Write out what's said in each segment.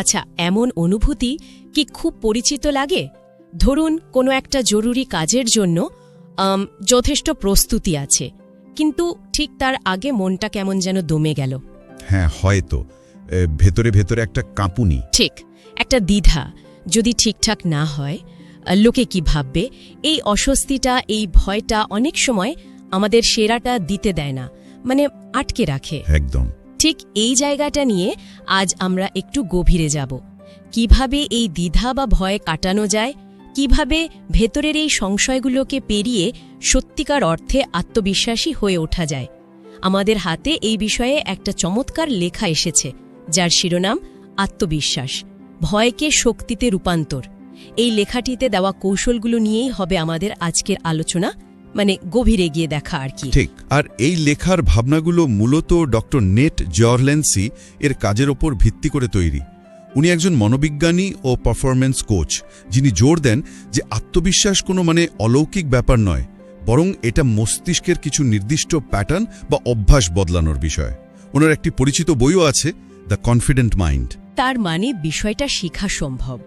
আচ্ছা এমন অনুভূতি কি খুব পরিচিত লাগে? ধরুন কোনো একটা জরুরি কাজের জন্য যথেষ্ট প্রস্তুতি আছে কিন্তু ঠিক তার আগে মনটা কেমন যেন দমে গেল। হ্যাঁ হয়তো। ভেতরে ভেতরে একটা কাঁপুনি। ঠিক একটা দ্বিধা যদি ঠিকঠাক না হয় লোকে কি ভাববে? এই অস্বস্তিটা এই ভয়টা অনেক সময় আমাদের সেরাটা দিতে দেয় না মানে আটকে রাখে। একদম। ঠিক এই জায়গাটা নিয়ে আজ আমরা একটু গভীরে যাব। কীভাবে এই দ্বিধা বা ভয় কাটানো যায়? কীভাবে ভেতরের এই সংশয়গুলোকে পেরিয়ে সত্যিকার অর্থে আত্মবিশ্বাসী হয়ে ওঠা যায়? আমাদের হাতে এই বিষয়ে একটা চমৎকার লেখা এসেছে, যার শিরোনাম আত্মবিশ্বাস, ভয়কে শক্তিতে রূপান্তর। এই লেখাটিতে দেওয়া কৌশলগুলো নিয়েই হবে আমাদের আজকের আলোচনা। মানে গভীরে গিয়ে দেখা আর কি। ঠিক আর এই লেখার ভাবনাগুলো মূলত ডক্টর নেট জর্লেন্সি এর কাজের ওপর ভিত্তি করে তৈরি। উনি একজন মনোবিজ্ঞানী ও পারফরম্যান্স কোচ যিনি জোর দেন যে আত্মবিশ্বাস কোনো মানে অলৌকিক ব্যাপার নয় বরং এটা মস্তিষ্কের কিছু নির্দিষ্ট প্যাটার্ন বা অভ্যাস বদলানোর বিষয়। ওনার একটি পরিচিত বইও আছে দ্য কনফিডেন্ট মাইন্ড। তার মানে বিষয়টা শেখা সম্ভব।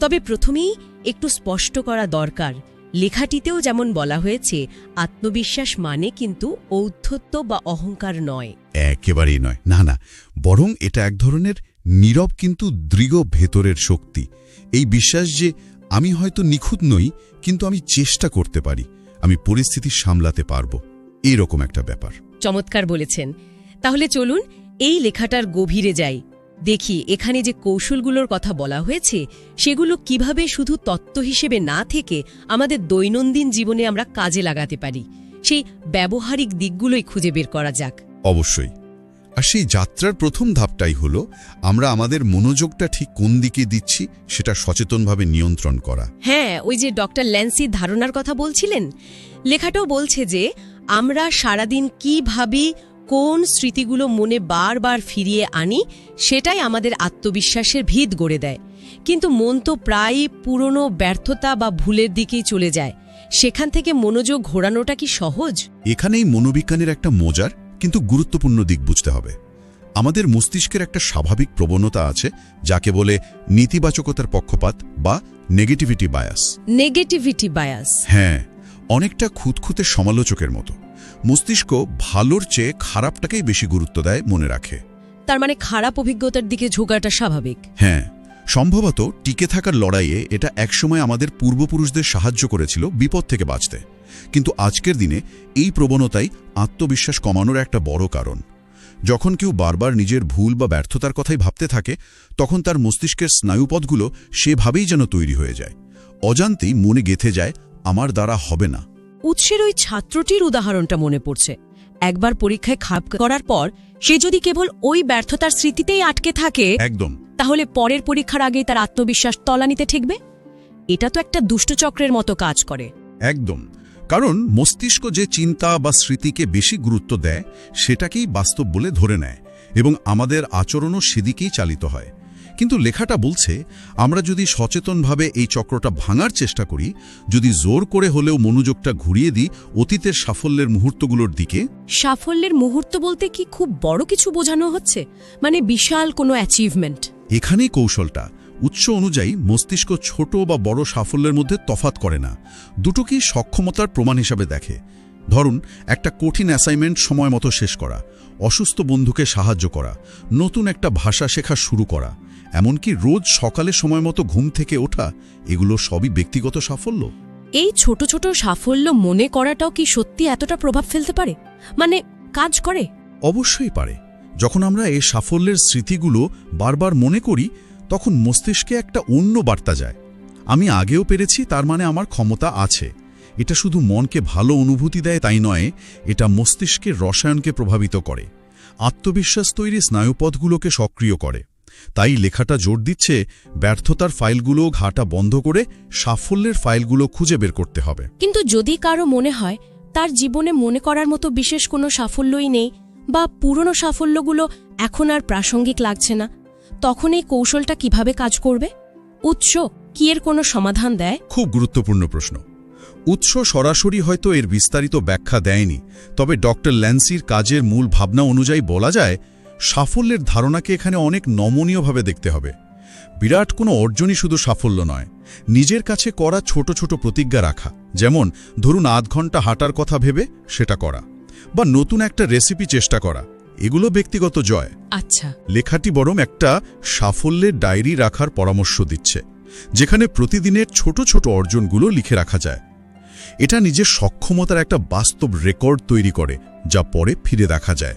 তবে প্রথমেই একটু স্পষ্ট করা দরকার লেখাটিতেও যেমন বলা হয়েছে আত্মবিশ্বাস মানে কিন্তু ঔদ্ধত্য বা অহংকার নয়। একেবারেই নয়। না না বরং এটা এক ধরনের নীরব কিন্তু দৃঢ় ভেতরের শক্তি। এই বিশ্বাস যে আমি হয়তো নিখুঁত নই কিন্তু আমি চেষ্টা করতে পারি আমি পরিস্থিতি সামলাতে পারব এরকম একটা ব্যাপার। চমৎকার বলেছেন। তাহলে চলুন এই লেখাটার গভীরে যাই। দেখি এখানে যে কৌশলগুলোর কথা বলা হয়েছে সেগুলো কীভাবে শুধু তত্ত্ব হিসেবে না থেকে আমাদের দৈনন্দিন জীবনে আমরা কাজে লাগাতে পারি। সেই ব্যবহারিক দিকগুলোই খুঁজে বের করা যাক। অবশ্যই। আর সেই যাত্রার প্রথম ধাপটাই হলো আমরা আমাদের মনোযোগটা ঠিক কোন দিকে দিচ্ছি সেটা সচেতনভাবে নিয়ন্ত্রণ করা। হ্যাঁ ওই যে ডক্টর ল্যান্সির ধারণার কথা বলছিলেন? লেখাটাও বলছে যে আমরা সারাদিন কি ভাবি কোন স্মৃতিগুলো মনে বারবার ফিরিয়ে আনি সেটাই আমাদের আত্মবিশ্বাসের ভিত গড়ে দেয়। কিন্তু মন তো প্রায়ই পুরনো ব্যর্থতা বা ভুলের দিকেই চলে যায়। সেখান থেকে মনোযোগ ঘোরানোটা কি সহজ? এখানেই মনোবিজ্ঞানের একটা মজার কিন্তু গুরুত্বপূর্ণ দিক বুঝতে হবে। আমাদের মস্তিষ্কের একটা স্বাভাবিক প্রবণতা আছে যাকে বলে নেতিবাচকতার পক্ষপাত বা নেগেটিভিটি বায়াস নেগেটিভিটি বায়াস হ্যাঁ অনেকটা খুঁতখুঁতে সমালোচকের মতো। মস্তিষ্ক ভালোর চেয়ে খারাপটাকেই বেশি গুরুত্ব দেয় মনে রাখে। তার মানে খারাপ অভিজ্ঞতার দিকে ঝোঁকাটা স্বাভাবিক। হ্যাঁ সম্ভবত টিকে থাকার লড়াইয়ে এটা একসময় আমাদের পূর্বপুরুষদের সাহায্য করেছিল বিপদ থেকে বাঁচতে। কিন্তু আজকের দিনে এই প্রবণতাই আত্মবিশ্বাস কমানোর একটা বড় কারণ। যখন কেউ বারবার নিজের ভুল বা ব্যর্থতার কথাই ভাবতে থাকে তখন তার মস্তিষ্কের স্নায়ুপথগুলো সেভাবেই যেন তৈরি হয়ে যায়। অজান্তেই মনে গেথে যায় আমার দ্বারা হবে না। উৎসের ওই ছাত্রটির উদাহরণটা মনে পড়ছে। একবার পরীক্ষায় খাপ করার পর সে যদি কেবল ওই ব্যর্থতার স্মৃতিতেই আটকে থাকে একদম। তাহলে পরের পরীক্ষার আগেই তার আত্মবিশ্বাস তলানিতে ঠেকবে? এটা তো একটা দুষ্টচক্রের মতো কাজ করে। একদম। কারণ মস্তিষ্ক যে চিন্তা বা স্মৃতিকে বেশি গুরুত্ব দেয় সেটাকেই বাস্তব বলে ধরে নেয় এবং আমাদের আচরণও সেদিকেই চালিত হয়। কিন্তু লেখাটা বলছে আমরা যদি সচেতনভাবে এই চক্রটা ভাঙার চেষ্টা করি যদি জোর করে হলেও মনোযোগটা ঘুরিয়ে দিই অতীতের সাফল্যের মুহূর্তগুলোর দিকে। সাফল্যের মুহূর্ত বলতে কি খুব বড় কিছু বোঝানো হচ্ছে? মানে বিশাল কোনো অ্যাচিভমেন্ট এখানেই কৌশলটা। উৎস অনুযায়ী মস্তিষ্ক ছোট বা বড় সাফল্যের মধ্যে তফাত করে না। দুটোকেই সক্ষমতার প্রমাণ হিসাবে দেখে। ধরুন একটা কঠিন অ্যাসাইনমেন্ট সময় মতো শেষ করা অসুস্থ বন্ধুকে সাহায্য করা নতুন একটা ভাষা শেখা শুরু করা। এমনকি রোজ সকালে সময় মতো ঘুম থেকে ওঠা এগুলো সবই ব্যক্তিগত সাফল্য? এই ছোট ছোট সাফল্য মনে করাটাও কি সত্যি এতটা প্রভাব ফেলতে পারে? মানে কাজ করে? অবশ্যই পারে। যখন আমরা এই সাফল্যের স্মৃতিগুলো বারবার মনে করি তখন মস্তিষ্কে একটা অন্য বার্তা যায়। আমি আগেও পেরেছি তার মানে আমার ক্ষমতা আছে। এটা শুধু মনকে ভালো অনুভূতি দেয় তাই নয় এটা মস্তিষ্কের রসায়নকে প্রভাবিত করে। আত্মবিশ্বাস তৈরি স্নায়ুপথগুলোকে সক্রিয় করে। তাই লেখাটা জোর দিচ্ছে ব্যর্থতার ফাইলগুলো ঘাটা বন্ধ করে সাফল্যের ফাইলগুলো খুঁজে বের করতে হবে। কিন্তু যদি কারও মনে হয় তার জীবনে মনে করার মতো বিশেষ কোনো সাফল্যই নেই বা পুরনো সাফল্যগুলো এখন আর প্রাসঙ্গিক লাগছে না তখন এই কৌশলটা কীভাবে কাজ করবে? উৎস কি এর কোনো সমাধান দেয়? খুব গুরুত্বপূর্ণ প্রশ্ন। উৎস সরাসরি হয়তো এর বিস্তারিত ব্যাখ্যা দেয়নি তবে ডক্টর ল্যান্সির কাজের মূল ভাবনা অনুযায়ী বলা যায় সাফল্যের ধারণাকে এখানে অনেক নমনীয়ভাবে দেখতে হবে। বিরাট কোনো অর্জনই শুধু সাফল্য নয় নিজের কাছে করা ছোট ছোট প্রতিজ্ঞা রাখা যেমন ধরুন আধ ঘণ্টা হাঁটার কথা ভেবে সেটা করা বা নতুন একটা রেসিপি চেষ্টা করা এগুলো ব্যক্তিগত জয়। আচ্ছা। লেখাটি বরং একটা সাফল্যের ডায়েরি রাখার পরামর্শ দিচ্ছে যেখানে প্রতিদিনের ছোট ছোট অর্জনগুলো লিখে রাখা যায়। এটা নিজের সক্ষমতার একটা বাস্তব রেকর্ড তৈরি করে যা পরে ফিরে দেখা যায়।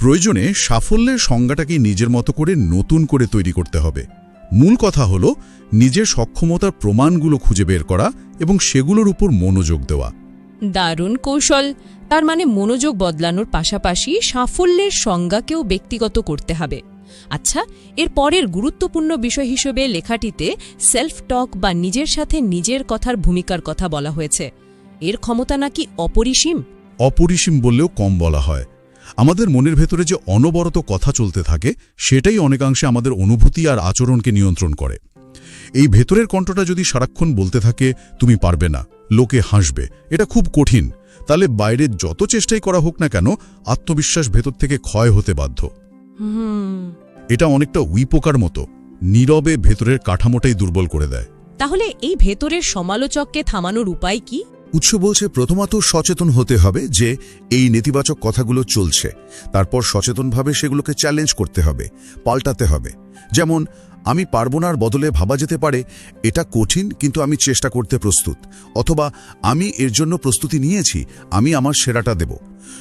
প্রয়োজনে সাফল্যের সংজ্ঞাটাকে নিজের মতো করে নতুন করে তৈরি করতে হবে। মূল কথা হল নিজের সক্ষমতার প্রমাণগুলো খুঁজে বের করা এবং সেগুলোর উপর মনোযোগ দেওয়া। দারুণ কৌশল। তার মানে মনোযোগ বদলানোর পাশাপাশি সাফল্যের সংজ্ঞাকেও ব্যক্তিগত করতে হবে। আচ্ছা এর পরের গুরুত্বপূর্ণ বিষয় হিসেবে লেখাটিতে সেলফ টক বা নিজের সাথে নিজের কথার ভূমিকার কথা বলা হয়েছে। এর ক্ষমতা নাকি অপরিসীম? অপরিসীম বললেও কম বলা হয়। আমাদের মনের ভেতরে যে অনবরত কথা চলতে থাকে সেটাই অনেকাংশে আমাদের অনুভূতি আর আচরণকে নিয়ন্ত্রণ করে। এই ভেতরের কণ্ঠটা যদি সারাক্ষণ বলতে থাকে তুমি পারবে না লোকে হাসবে এটা খুব কঠিন তাহলে বাইরে যত চেষ্টাই করা হোক না কেন আত্মবিশ্বাস ভেতর থেকে ক্ষয় হতে বাধ্য। এটা অনেকটা উইপোকার মতো নীরবে ভেতরের কাঠামোটাই দুর্বল করে দেয়। তাহলে এই ভেতরের সমালোচককে থামানোর উপায় কি? উৎস বলছে প্রথমত সচেতন হতে হবে যে এই নেতিবাচক কথাগুলো চলছে। তারপর সচেতনভাবে সেগুলোকে চ্যালেঞ্জ করতে হবে, পাল্টাতে হবে। যেমন, আমি পারব নার বদলে ভাবা যেতে পারে, এটা কঠিন কিন্তু আমি চেষ্টা করতে প্রস্তুত। অথবা, আমি এর জন্য প্রস্তুতি নিয়েছি, আমি আমার সেরাটা দেব।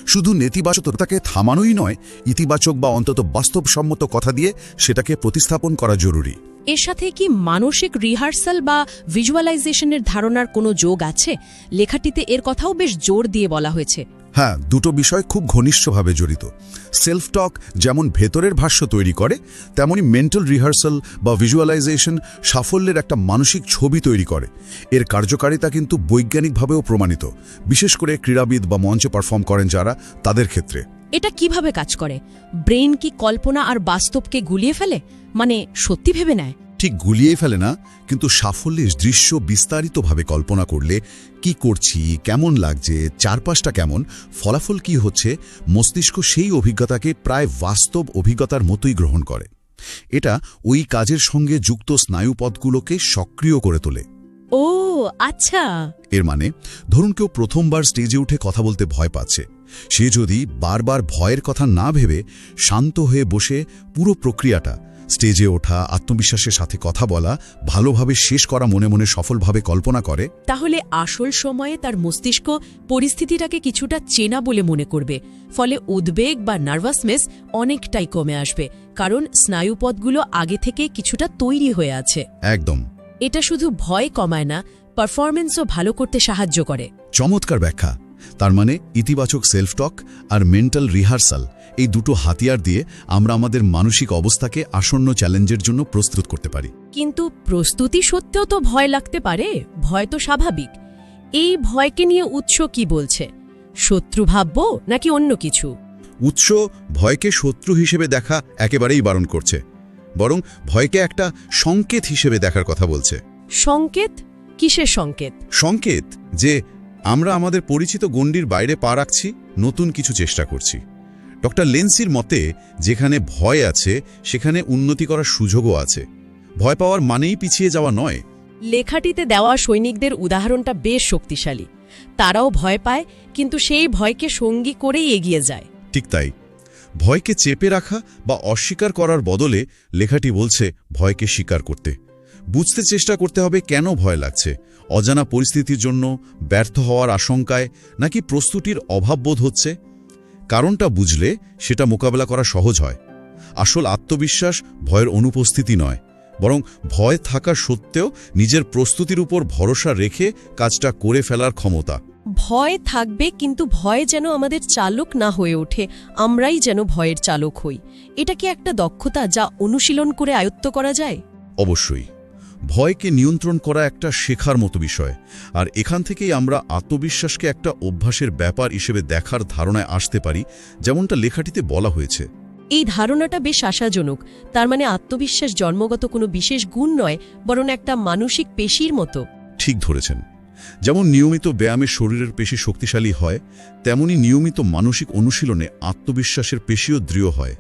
শুধু নেতিবাচকতাকে থামানোই নয়, ইতিবাচক বা অন্তত বাস্তবসম্মত কথা দিয়ে সেটাকে প্রতিস্থাপন করা জরুরি। এর সাথে কি মানসিক রিহার্সাল বা ভিজুয়ালাইজেশনের ধারণার কোনো যোগ আছে? লেখাটিতে এর কথাও বেশ জোর দিয়ে বলা হয়েছে। হ্যাঁ দুটো বিষয় খুব ঘনিষ্ঠভাবে জড়িত। সেলফ টক যেমন ভেতরের ভাষ্য তৈরি করে, তেমনি মেন্টাল রিহার্সাল বা ভিজুয়ালাইজেশন সাফল্যের একটা মানসিক ছবি তৈরি করে। এর কার্যকারিতা কিন্তু বৈজ্ঞানিকভাবেও প্রমাণিত। বিশেষ করে ক্রীড়াবিদ বা মঞ্চে পারফর্ম করেন যারা তাদের ক্ষেত্রে। এটা কীভাবে কাজ করে? ব্রেন কি কল্পনা আর বাস্তবকে গুলিয়ে ফেলে? মানে সত্যি ভেবে নেয়? ঠিক গুলিয়ে ফেলে না কিন্তু সাফল্যের দৃশ্য বিস্তারিতভাবে কল্পনা করলে কি করছি কেমন লাগছে চারপাশটা কেমন ফলাফল কি হচ্ছে মস্তিষ্ক সেই অভিজ্ঞতাকে প্রায় বাস্তব অভিজ্ঞতার মতোই গ্রহণ করে। এটা ওই কাজের সঙ্গে যুক্ত স্নায়ুপথগুলোকে সক্রিয় করে তোলে। ও আচ্ছা। এর মানে ধরুন কেউ প্রথমবার স্টেজে উঠে কথা বলতে ভয় পাচ্ছে। সে যদি বারবার ভয়ের কথা না ভেবে শান্ত হয়ে বসে পুরো প্রক্রিয়াটা স্টেজে ওঠা আত্মবিশ্বাসের সাথে কথা বলা ভালোভাবে শেষ করা মনে মনে সফলভাবে কল্পনা করে তাহলে আসল সময়ে তার মস্তিষ্ক পরিস্থিতিটাকে কিছুটা চেনা বলে মনে করবে। ফলে উদ্বেগ বা নার্ভাসনেস অনেকটাই কমে আসবে কারণ স্নায়ুপথগুলো আগে থেকে কিছুটা তৈরি হয়ে আছে। একদম। এটা শুধু ভয় কমায় না পারফরমেন্সও ভালো করতে সাহায্য করে। চমৎকার ব্যাখ্যা। তার মানে ইতিবাচক সেলফ টক আর মেন্টাল রিহার্সাল এই দুটো হাতিয়ার দিয়ে আমরা আমাদের মানসিক অবস্থাকে আসন্ন চ্যালেঞ্জের জন্য প্রস্তুত করতে পারি। কিন্তু প্রস্তুতি সত্ত্বেও তো ভয় লাগতে পারে ভয় তো স্বাভাবিক। এই ভয়কে নিয়ে উৎস কি বলছে? শত্রু ভাবব নাকি অন্য কিছু? উৎস ভয়কে শত্রু হিসেবে দেখা একেবারেই বারণ করছে বরং ভয়কে একটা সংকেত হিসেবে দেখার কথা বলছে। সংকেত? কিসের সংকেত? সংকেত যে আমরা আমাদের পরিচিত গণ্ডির বাইরে পা রাখছি নতুন কিছু চেষ্টা করছি। ডক্টর লেন্সির মতে যেখানে ভয় আছে সেখানে উন্নতি করার সুযোগও আছে। ভয় পাওয়ার মানেই পিছিয়ে যাওয়া নয়। লেখাটিতে দেওয়া সৈনিকদের উদাহরণটা বেশ শক্তিশালী। তারাও ভয় পায় কিন্তু সেই ভয়কে সঙ্গী করেই এগিয়ে যায়। ঠিক তাই। ভয়কে চেপে রাখা বা অস্বীকার করার বদলে লেখাটি বলছে ভয়কে স্বীকার করতে। বুঝতে চেষ্টা করতে হবে কেন ভয় লাগছে অজানা পরিস্থিতির জন্য ব্যর্থ হওয়ার আশঙ্কায় নাকি প্রস্তুতির অভাব বোধ হচ্ছে? কারণটা বুঝলে সেটা মোকাবেলা করা সহজ হয়। আসল আত্মবিশ্বাস ভয়ের অনুপস্থিতি নয় বরং ভয় থাকা সত্ত্বেও নিজের প্রস্তুতির উপর ভরসা রেখে কাজটা করে ফেলার ক্ষমতা। ভয় থাকবে কিন্তু ভয় যেন আমাদের চালক না হয়ে ওঠে আমরাই যেন ভয়ের চালক হই। এটা কি একটা দক্ষতা যা অনুশীলন করে আয়ত্ত করা যায়? অবশ্যই। ভয়কে নিয়ন্ত্রণ করা একটা শেখার মতো বিষয়। আর এখান থেকেই আমরা আত্মবিশ্বাসকে একটা অভ্যাসের ব্যাপার হিসেবে দেখার ধারণায় আসতে পারি যেমনটা লেখাটিতে বলা হয়েছে। এই ধারণাটা বেশ আশাজনক। তার মানে আত্মবিশ্বাস জন্মগত কোনো বিশেষ গুণ নয় বরং একটা মানসিক পেশির মতো। ঠিক ধরেছেন। যেমন নিয়মিত ব্যায়ামে শরীরের পেশি শক্তিশালী হয় তেমনি নিয়মিত মানসিক অনুশীলনে আত্মবিশ্বাসের পেশিও দৃঢ় হয়।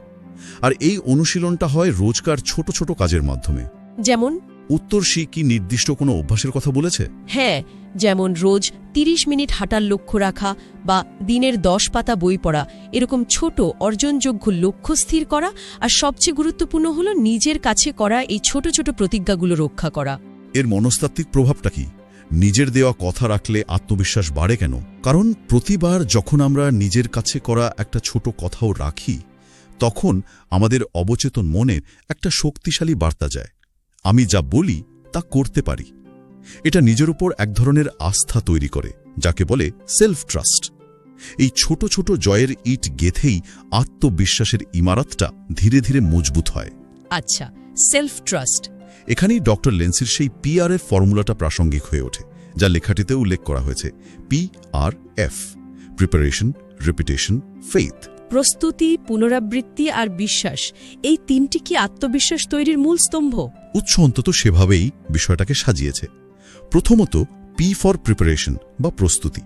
আর এই অনুশীলনটা হয় রোজকার ছোট ছোট কাজের মাধ্যমে। যেমন? উত্তরসী কি নির্দিষ্ট কোনো অভ্যাসের কথা বলেছে? হ্যাঁ যেমন রোজ ৩০ মিনিট হাঁটার লক্ষ্য রাখা বা দিনের দশ পাতা বই পড়া এরকম ছোট অর্জনযোগ্য লক্ষ্য স্থির করা আর সবচেয়ে গুরুত্বপূর্ণ হল নিজের কাছে করা এই ছোট ছোট প্রতিজ্ঞাগুলো রক্ষা করা। এর মনস্তাত্ত্বিক প্রভাবটা কি? নিজের দেওয়া কথা রাখলে আত্মবিশ্বাস বাড়ে কেন? কারণ প্রতিবার যখন আমরা নিজের কাছে করা একটা ছোট কথাও রাখি তখন আমাদের অবচেতন মনে একটা শক্তিশালী বার্তা যায়। আমি যা বলি তা করতে পারি। এটা নিজের উপর এক ধরনের আস্থা তৈরি করে যাকে বলে সেলফ ট্রাস্ট এই ছোট ছোট জয়ের ইট গেথেই আত্মবিশ্বাসের ইমারতটা ধীরে ধীরে মজবুত হয়। আচ্ছা সেলফ ট্রাস্ট এখানেই ডক্টর লেন্সের সেই পিআরএফ ফর্মুলাটা প্রাসঙ্গিক হয়ে ওঠে যা লেখাটিতে উল্লেখ করা হয়েছে P R F preparation repetition faith প্রস্তুতি, পুনরাবৃত্তি আর বিশ্বাস, এই তিনটি কি আত্মবিশ্বাস তৈরির মূল স্তম্ভ? উৎস অন্তত সেভাবেই বিষয়টাকে সাজিয়েছে। প্রথমত পি ফর প্রিপারেশন বা প্রস্তুতি।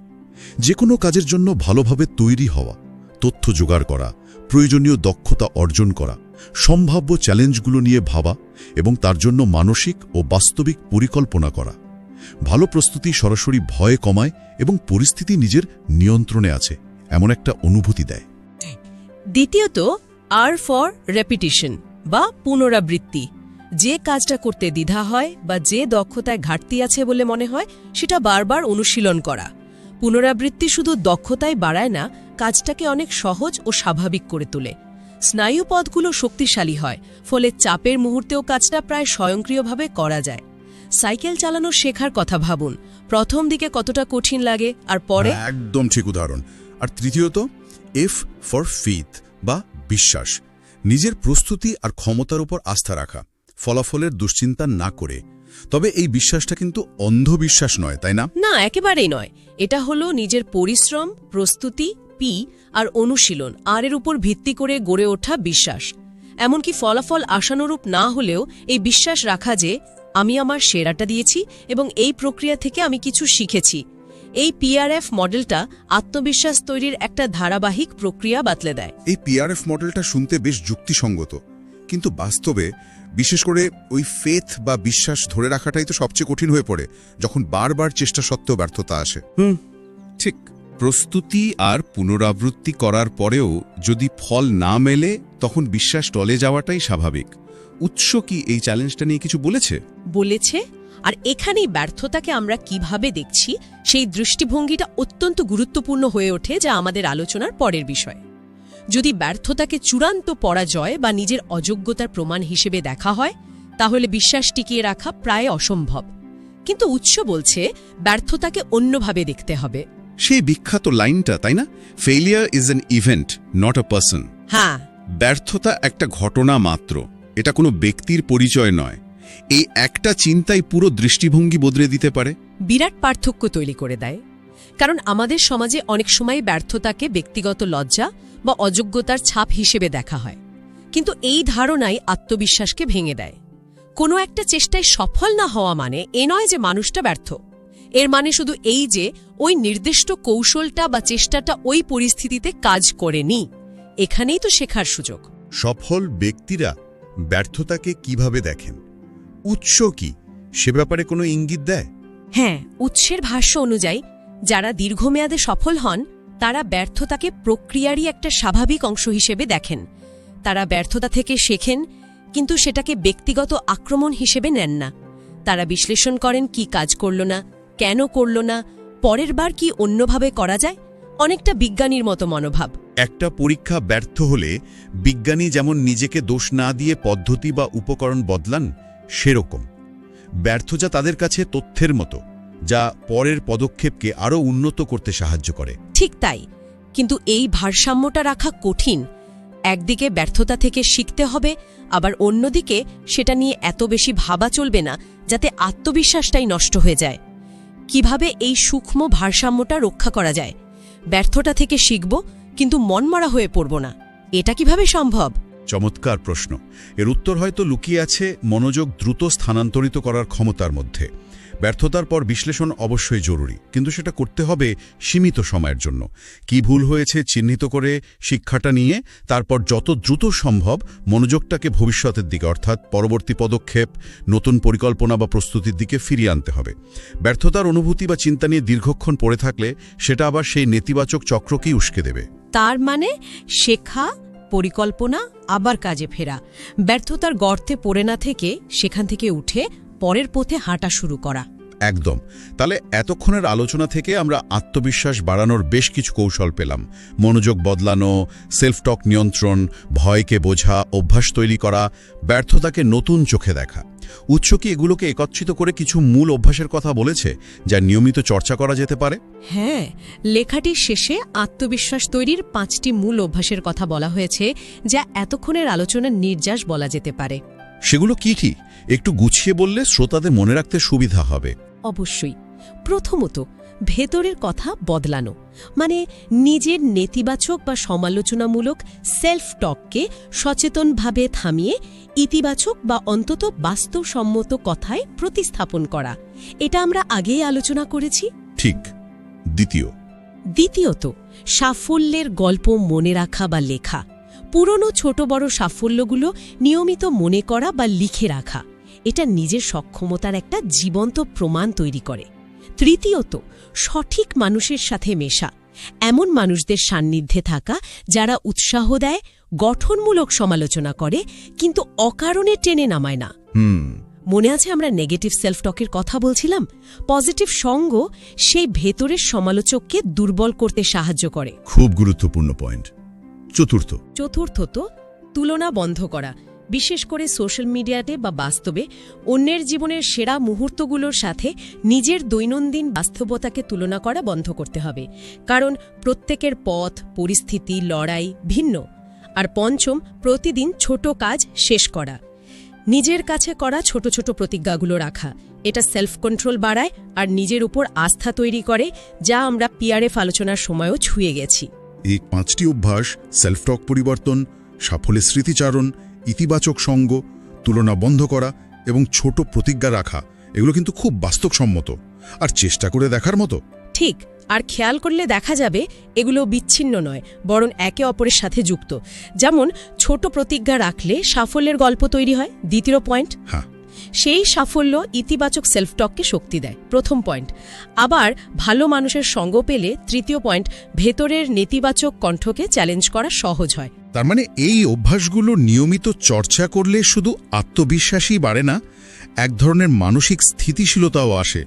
যে কোনো কাজের জন্য ভালোভাবে তৈরি হওয়া, তথ্য জোগাড় করা, প্রয়োজনীয় দক্ষতা অর্জন করা, সম্ভাব্য চ্যালেঞ্জগুলো নিয়ে ভাবা এবং তার জন্য মানসিক ও বাস্তবিক পরিকল্পনা করা। ভালো প্রস্তুতি সরাসরি ভয় কমায় এবং পরিস্থিতি নিজের নিয়ন্ত্রণে আছে, এমন একটা অনুভূতি দেয়। দ্বিতীয়ত আর ফর রেপিটিশন বা পুনরাবৃত্তি। যে কাজটা করতে দ্বিধা হয় বা যে দক্ষতায় ঘাটতি আছে বলে মনে হয়, সেটা বারবার অনুশীলন করা। পুনরাবৃত্তি শুধু দক্ষতায় বাড়ায় না, কাজটাকে অনেক সহজ ও স্বাভাবিক করে তোলে। স্নায়ুপথগুলো শক্তিশালী হয়, ফলে চাপের মুহূর্তেও কাজটা প্রায় স্বয়ংক্রিয়ভাবে করা যায়। সাইকেল চালানো শেখার কথা ভাবুন। প্রথম দিকে কতটা কঠিন লাগে, আর পরে? একদম ঠিক উদাহরণ। আর তৃতীয়ত এফ ফর ফিথ বা বিশ্বাস। নিজের প্রস্তুতি আর ক্ষমতার উপর আস্থা রাখা, ফলাফলের দুশ্চিন্তা না করে। তবে এই বিশ্বাসটা কিন্তু অন্ধবিশ্বাস নয়, তাই না? না, একেবারেই নয়। এটা হলো নিজের পরিশ্রম, প্রস্তুতি, পি আর অনুশীলন, আর এর উপর ভিত্তি করে গড়ে ওঠা বিশ্বাস। এমনকি ফলাফল আশানুরূপ না হলেও এই বিশ্বাস রাখা যে, আমি আমার সেরাটা দিয়েছি এবং এই প্রক্রিয়া থেকে আমি কিছু শিখেছি। এই পিআরএফ মডেলটা আত্মবিশ্বাস তৈরির একটা ধারাবাহিক প্রক্রিয়া বাতলে দেয়। এই পিআরএফ মডেলটা শুনতে বেশ যুক্তিসঙ্গত। কিন্তু বাস্তবে বিশেষ করে ওই ফেথ বা বিশ্বাস ধরে রাখাটাই তো সবচেয়ে কঠিন হয়ে পড়ে যখন বারবার চেষ্টা সত্ত্বেও ব্যর্থতা আসে। হুম। ঠিক। প্রস্তুতি আর পুনরাবৃত্তি করার পরেও যদি ফল না মেলে তখন বিশ্বাস টলে যাওয়াটাই স্বাভাবিক। উৎস কি এই চ্যালেঞ্জটা নিয়ে কিছু বলেছে? বলেছে? আর এখানেই ব্যর্থতাকে আমরা কীভাবে দেখছি সেই দৃষ্টিভঙ্গিটা অত্যন্ত গুরুত্বপূর্ণ হয়ে ওঠে যা আমাদের আলোচনার পরের বিষয়। যদি ব্যর্থতাকে চূড়ান্ত পরাজয় বা নিজের অযোগ্যতার প্রমাণ হিসেবে দেখা হয় তাহলে বিশ্বাস টিকিয়ে রাখা প্রায় অসম্ভব। কিন্তু উৎস বলছে ব্যর্থতাকে অন্যভাবে দেখতে হবে। সেই বিখ্যাত লাইনটা তাই না? Failure is an event not a person হ্যাঁ। ব্যর্থতা একটা ঘটনা মাত্র। এটা কোনো ব্যক্তির পরিচয় নয়। এই একটা চিন্তাই পুরো দৃষ্টিভঙ্গি বদলে দিতে পারে। বিরাট পার্থক্য তৈরি করে দেয় কারণ আমাদের সমাজে অনেক সময় ব্যর্থতাকে ব্যক্তিগত লজ্জা বা অযোগ্যতার ছাপ হিসেবে দেখা হয়। কিন্তু এই ধারণাই আত্মবিশ্বাসকে ভেঙে দেয়। কোনো একটা চেষ্টায় সফল না হওয়া মানে এ নয় যে মানুষটা ব্যর্থ। এর মানে শুধু এই যে ওই নির্দিষ্ট কৌশলটা বা চেষ্টাটা ওই পরিস্থিতিতে কাজ করেনি। এখানেই তো শেখার সুযোগ। সফল ব্যক্তিরা ব্যর্থতাকে কীভাবে দেখেন? উৎস কি? সে ব্যাপারে কোনো ইঙ্গিত দেয়? হ্যাঁ উৎসের ভাষ্য অনুযায়ী যারা দীর্ঘমেয়াদে সফল হন তারা ব্যর্থতাকে প্রক্রিয়ারই একটা স্বাভাবিক অংশ হিসেবে দেখেন। তারা ব্যর্থতা থেকে শেখেন কিন্তু সেটাকে ব্যক্তিগত আক্রমণ হিসেবে নেন না। তারা বিশ্লেষণ করেন কি কাজ করল না কেন করল না পরের বার কি অন্যভাবে করা যায় অনেকটা বিজ্ঞানীর মতো মনোভাব। একটা পরীক্ষা ব্যর্থ হলে বিজ্ঞানী যেমন নিজেকে দোষ না দিয়ে পদ্ধতি বা উপকরণ বদলান সেরকম। ব্যর্থতা তাদের কাছে তথ্যের মতো, যা পরের পদক্ষেপকে আরও উন্নত করতে সাহায্য করে। ঠিক তাই, কিন্তু এই ভারসাম্যটা রাখা কঠিন। একদিকে ব্যর্থতা থেকে শিখতে হবে, আবার অন্যদিকে সেটা নিয়ে এত বেশি ভাবা চলবে না, যাতে আত্মবিশ্বাসটাই নষ্ট হয়ে যায়। কীভাবে এই সূক্ষ্ম ভারসাম্যটা রক্ষা করা যায়? ব্যর্থতা থেকে শিখব, কিন্তু মনমরা হয়ে পড়ব না। এটা কীভাবে সম্ভব? চমৎকার প্রশ্ন। এর উত্তর হয়তো লুকিয়ে আছে মনোযোগ দ্রুত স্থানান্তরিত করার ক্ষমতার মধ্যে। ব্যর্থতার পর বিশ্লেষণ অবশ্যই জরুরি, কিন্তু সেটা করতে হবে সীমিত সময়ের জন্য। কি ভুল হয়েছে চিহ্নিত করে শিক্ষাটা নিয়ে, তারপর যত দ্রুত সম্ভব মনোযোগটাকে ভবিষ্যতের দিকে, অর্থাৎ পরবর্তী পদক্ষেপ, নতুন পরিকল্পনা বা প্রস্তুতির দিকে ফিরিয়ে আনতে হবে। ব্যর্থতার অনুভূতি বা চিন্তা নিয়ে দীর্ঘক্ষণ পড়ে থাকলে সেটা আবার সেই নেতিবাচক চক্রকেই উস্কে দেবে। তার মানে শেখা পরিকল্পনা, আবার কাজে ফেরা। ব্যর্থতার গর্তে পড়ে না থেকে সেখান থেকে উঠে পরের পথে হাঁটা শুরু করা। একদম। তাহলে এতক্ষণের আলোচনা থেকে আমরা আত্মবিশ্বাস বাড়ানোর বেশ কিছু কৌশল পেলাম। মনোযোগ বদলানো সেলফ টক নিয়ন্ত্রণ, ভয়কে বোঝা, অভ্যাস তৈরি করা, ব্যর্থতাকে নতুন চোখে দেখা। উৎস কি এগুলোকে একত্রিত করে কিছু মূল অভ্যাসের কথা বলেছে যা নিয়মিত চর্চা করা যেতে পারে? হ্যাঁ লেখাটির শেষে আত্মবিশ্বাস তৈরির পাঁচটি মূল অভ্যাসের কথা বলা হয়েছে যা এতক্ষণের আলোচনার নির্যাস বলা যেতে পারে। সেগুলো কি কি? একটু গুছিয়ে বললে শ্রোতাদের মনে রাখতে সুবিধা হবে। অবশ্যই। প্রথমত ভেতরের কথা বদলানো। মানে নিজের নেতিবাচক বা সমালোচনামূলক সেলফ টককে সচেতনভাবে থামিয়ে ইতিবাচক বা অন্তত বাস্তবসম্মত কথায় প্রতিস্থাপন করা। এটা আমরা আগেই আলোচনা করেছি। ঠিক। দ্বিতীয়। দ্বিতীয়ত সাফল্যের গল্প মনে রাখা বা লেখা। পুরনো ছোট বড় সাফল্যগুলো নিয়মিত মনে করা বা লিখে রাখা। এটা নিজের সক্ষমতার একটা জীবন্ত প্রমাণ তৈরি করে। তৃতীয়ত সঠিক মানুষের সাথে মেশা। এমন মানুষদের সান্নিধ্যে থাকা যারা উৎসাহ দেয় গঠনমূলক সমালোচনা করে কিন্তু অকারণে টেনে নামায় না। হুম। মনে আছে আমরা নেগেটিভ সেলফ টকের কথা বলছিলাম? পজিটিভ সঙ্গ সেই ভেতরের সমালোচককে দুর্বল করতে সাহায্য করে। খুব গুরুত্বপূর্ণ পয়েন্ট। চতুর্থ। চতুর্থত তুলনা বন্ধ করা। বিশেষ করে সোশ্যাল মিডিয়াতে বা বাস্তবে অন্যের জীবনের সেরা মুহূর্তগুলোর সাথে নিজের দৈনন্দিন বাস্তবতাকে তুলনা করা বন্ধ করতে হবে। কারণ প্রত্যেকের পথ, পরিস্থিতি, লড়াই ভিন্ন। আর পঞ্চম, প্রতিদিন ছোট কাজ শেষ করা। নিজের কাছে করা ছোট ছোট প্রতিজ্ঞাগুলো রাখা। এটা সেলফ কন্ট্রোল বাড়ায় আর নিজের উপর আস্থা তৈরি করে, যা আমরা পিআরএফ আলোচনার সময়ও ছুঁয়ে গেছি। এই পাঁচটি অভ্যাস সেলফ টক পরিবর্তন, সাফল্যের স্মৃতিচারণ ইতিবাচক সঙ্গ তুলনা বন্ধ করা এবং ছোট প্রতিজ্ঞা রাখা এগুলো কিন্তু খুব বাস্তবসম্মত। আর চেষ্টা করে দেখার মতো? ঠিক আর খেয়াল করলে দেখা যাবে এগুলো বিচ্ছিন্ন নয় বরং একে অপরের সাথে যুক্ত। যেমন ছোট প্রতিজ্ঞা রাখলে সাফল্যের গল্প তৈরি হয় দ্বিতীয় পয়েন্ট। হ্যাঁ। সেই সাফল্য ইতিবাচক সেলফ টককে শক্তি দেয়। প্রথম পয়েন্ট আবার ভালো মানুষের সঙ্গ পেলে তৃতীয় পয়েন্ট ভেতরের নেতিবাচক কণ্ঠকে চ্যালেঞ্জ করা সহজ হয়। তার মানে এই অভ্যাসগুলো নিয়মিত চর্চা করলে শুধু আত্মবিশ্বাসই বাড়ে না এক ধরনের মানসিক স্থিতিশীলতাও আসে।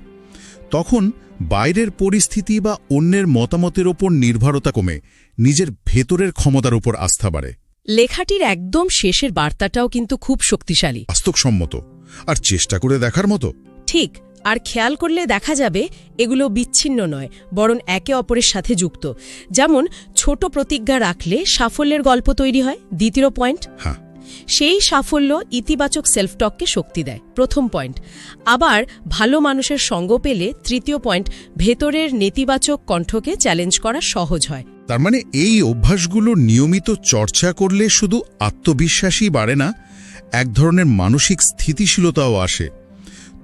তখন বাইরের পরিস্থিতি বা অন্যের মতামতের ওপর নির্ভরতা কমে নিজের ভেতরের ক্ষমতার উপর আস্থা বাড়ে। লেখাটির একদম শেষের বার্তাটাও কিন্তু খুব শক্তিশালী। বাস্তবসম্মত। আর চেষ্টা করে দেখার মতো। ঠিক আর খেয়াল করলে দেখা যাবে এগুলো বিচ্ছিন্ন নয় বরং একে অপরের সাথে যুক্ত। যেমন ছোট প্রতিজ্ঞা রাখলে সাফল্যের গল্প তৈরি হয় দ্বিতীয় পয়েন্ট। হ্যাঁ। সেই সাফল্য ইতিবাচক সেলফ টককে শক্তি দেয় প্রথম পয়েন্ট। আবার ভালো মানুষের সঙ্গ পেলে তৃতীয় পয়েন্ট ভেতরের নেতিবাচক কণ্ঠকে চ্যালেঞ্জ করা সহজ হয়। তার মানে এই অভ্যাসগুলো নিয়মিত চর্চা করলে শুধু আত্মবিশ্বাসই বাড়ে না এক ধরনের মানসিক স্থিতিশীলতাও আসে।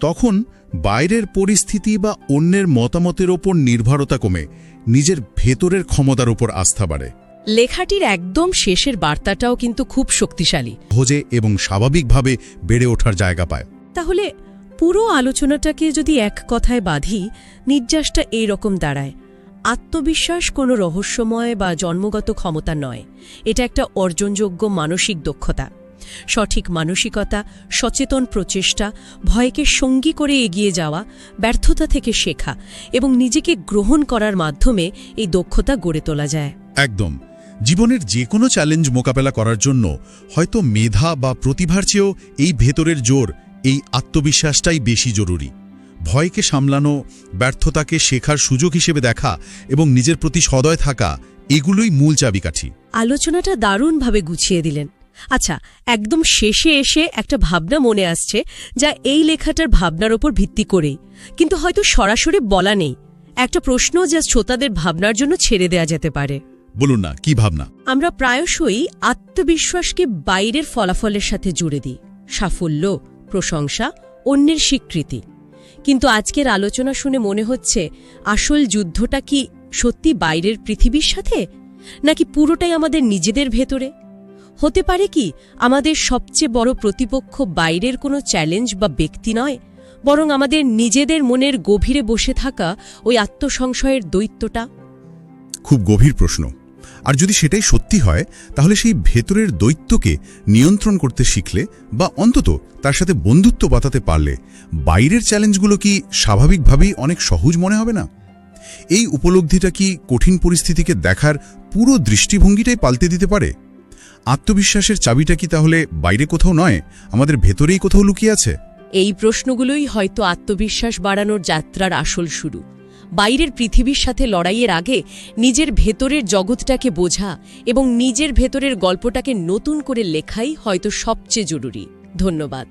তখন বাইরের পরিস্থিতি বা অন্যের মতামতের ওপর নির্ভরতা কমে নিজের ভেতরের ক্ষমতার উপর আস্থা বাড়ে। লেখাটির একদম শেষের বার্তাটাও কিন্তু খুব শক্তিশালী। সহজে এবং স্বাভাবিকভাবে বেড়ে ওঠার জায়গা পায়। তাহলে পুরো আলোচনাটাকে যদি এক কথায় বাঁধি নির্যাসটা এই রকম দাঁড়ায়। আত্মবিশ্বাস কোনো রহস্যময় বা জন্মগত ক্ষমতা নয়। এটা একটা অর্জনযোগ্য মানসিক দক্ষতা। সঠিক মানসিকতা সচেতন প্রচেষ্টা ভয়কে সঙ্গী করে এগিয়ে যাওয়া ব্যর্থতা থেকে শেখা এবং নিজেকে গ্রহণ করার মাধ্যমে এই দক্ষতা গড়ে তোলা যায়। একদম। জীবনের যে কোনো চ্যালেঞ্জ মোকাবেলা করার জন্য হয়তো মেধা বা প্রতিভার চেয়েও এই ভেতরের জোর এই আত্মবিশ্বাসটাই বেশি জরুরি। ভয়কে সামলানো ব্যর্থতাকে শেখার সুযোগ হিসেবে দেখা এবং নিজের প্রতি সদয় থাকা এগুলোই মূল চাবিকাঠি। আলোচনাটা দারুণভাবে গুছিয়ে দিলেন। আচ্ছা একদম শেষে এসে একটা ভাবনা মনে আসছে যা এই লেখাটার ভাবনার ওপর ভিত্তি করেই। কিন্তু হয়তো সরাসরি বলা নেই। একটা প্রশ্ন যা শ্রোতাদের ভাবনার জন্য ছেড়ে দেয়া যেতে পারে। বলুন না কি ভাবনা? আমরা প্রায়শই আত্মবিশ্বাসকে বাইরের ফলাফলের সাথে জুড়ে দিই। সাফল্য প্রশংসা অন্যের স্বীকৃতি। কিন্তু আজকের আলোচনা শুনে মনে হচ্ছে আসল যুদ্ধটা কি সত্যি বাইরের পৃথিবীর সাথে? নাকি পুরোটাই আমাদের নিজেদের ভেতরে? হতে পারে কি, আমাদের সবচেয়ে বড় প্রতিপক্ষ বাইরের কোনো চ্যালেঞ্জ বা ব্যক্তি নয়, বরং আমাদের নিজেদের মনের গভীরে বসে থাকা ওই আত্মসংশয়ের দৈত্যটা? খুব গভীর প্রশ্ন। আর যদি সেটাই সত্যি হয়, তাহলে সেই ভেতরের দৈত্যকে নিয়ন্ত্রণ করতে শিখলে বা অন্তত তার সাথে বন্ধুত্ব বাতাতে পারলে, বাইরের চ্যালেঞ্জগুলো কি স্বাভাবিকভাবেই অনেক সহজ মনে হবে না? এই উপলব্ধিটা কি কঠিন পরিস্থিতিকে দেখার পুরো দৃষ্টিভঙ্গিটাই পাল্টে দিতে পারে? আত্মবিশ্বাসের চাবিটা কি তাহলে বাইরে কোথাও নয়? আমাদের ভেতরেই কোথাও লুকিয়ে আছে? এই প্রশ্নগুলোই হয়তো আত্মবিশ্বাস বাড়ানোর যাত্রার আসল শুরু। বাইরের পৃথিবীর সাথে লড়াইয়ের আগে নিজের ভেতরের জগৎটাকে বোঝা এবং নিজের ভেতরের গল্পটাকে নতুন করে লেখাই হয়তো সবচেয়ে জরুরি। ধন্যবাদ।